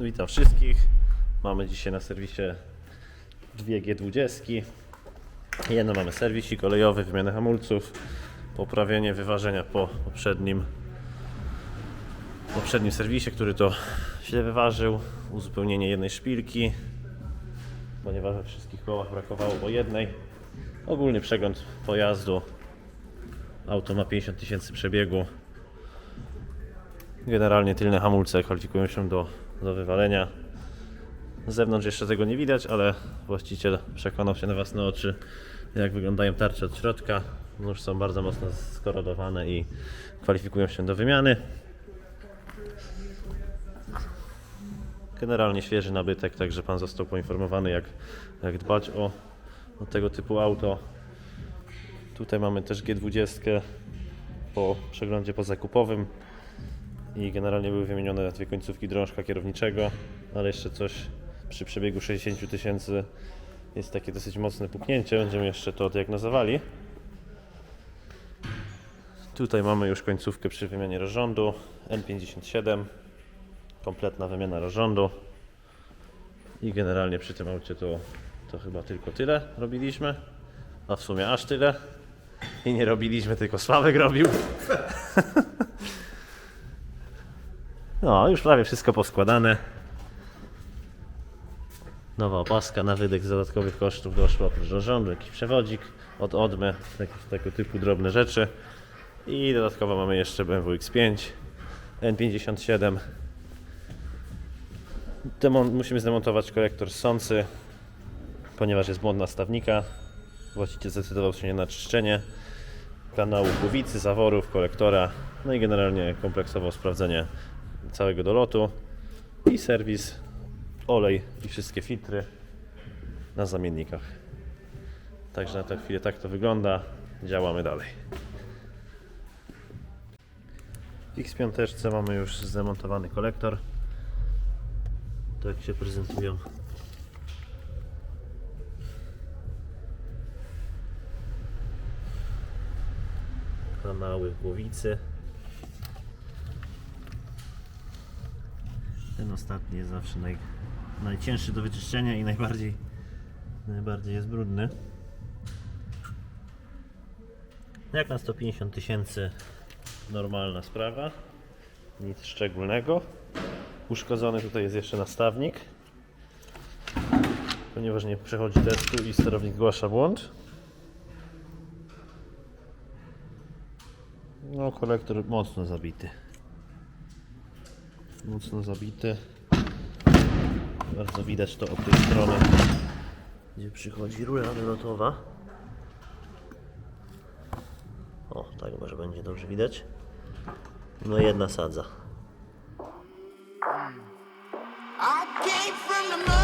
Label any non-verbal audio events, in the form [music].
Witam wszystkich. Mamy dzisiaj na serwisie dwie G20. Jedno mamy serwisik olejowy, wymianę hamulców, poprawienie wyważenia po poprzednim, poprzednim serwisie, który to źle wyważył, uzupełnienie jednej szpilki, ponieważ we wszystkich kołach brakowało po jednej. Ogólny przegląd pojazdu. Auto ma 50 tysięcy przebiegu. Generalnie tylne hamulce kwalifikują się do, do wywalenia. Z zewnątrz jeszcze tego nie widać, ale właściciel przekonał się na własne oczy, jak wyglądają tarcze od środka. Już są bardzo mocno skorodowane i kwalifikują się do wymiany. Generalnie świeży nabytek, także pan został poinformowany, jak, jak dbać o, o tego typu auto. Tutaj mamy też G20 po przeglądzie pozakupowym i generalnie były wymienione dwie końcówki drążka kierowniczego, ale jeszcze coś przy przebiegu 60 tysięcy jest takie dosyć mocne puknięcie, będziemy jeszcze to diagnozowali. Tutaj mamy już końcówkę przy wymianie rozrządu. N57, kompletna wymiana rozrządu. I generalnie przy tym aucie to, to chyba tylko tyle robiliśmy, a w sumie aż tyle. I nie robiliśmy, tylko Sławek robił. [laughs] No, już prawie wszystko poskładane. Nowa opaska na wydech z dodatkowych kosztów doszła oprócz rządu, jakiś przewodzik od Odmy, takie, tego typu drobne rzeczy. I dodatkowo mamy jeszcze BMW X5, N57. Demon, musimy zdemontować kolektor sący, ponieważ jest błąd nastawnika. Właściciel zdecydował się na czyszczenie kanału głowicy, zaworów, kolektora, no i generalnie kompleksowo sprawdzenie całego dolotu i serwis, olej i wszystkie filtry na zamiennikach. Także na tę chwilę tak to wygląda. Działamy dalej. W X5 mamy już zdemontowany kolektor. Tak się prezentują kanały głowicy. Ten ostatni jest zawsze naj, najcięższy do wyczyszczenia i najbardziej, najbardziej jest brudny. Jak na 150 tysięcy normalna sprawa, nic szczególnego. Uszkodzony tutaj jest jeszcze nastawnik, ponieważ nie przechodzi testu i sterownik zgłasza błąd. No, kolektor mocno zabity. Mocno zabity. Bardzo widać to od tej strony, gdzie przychodzi rura wylotowa. O, tak może będzie dobrze widać. No jedna sadza. I came from the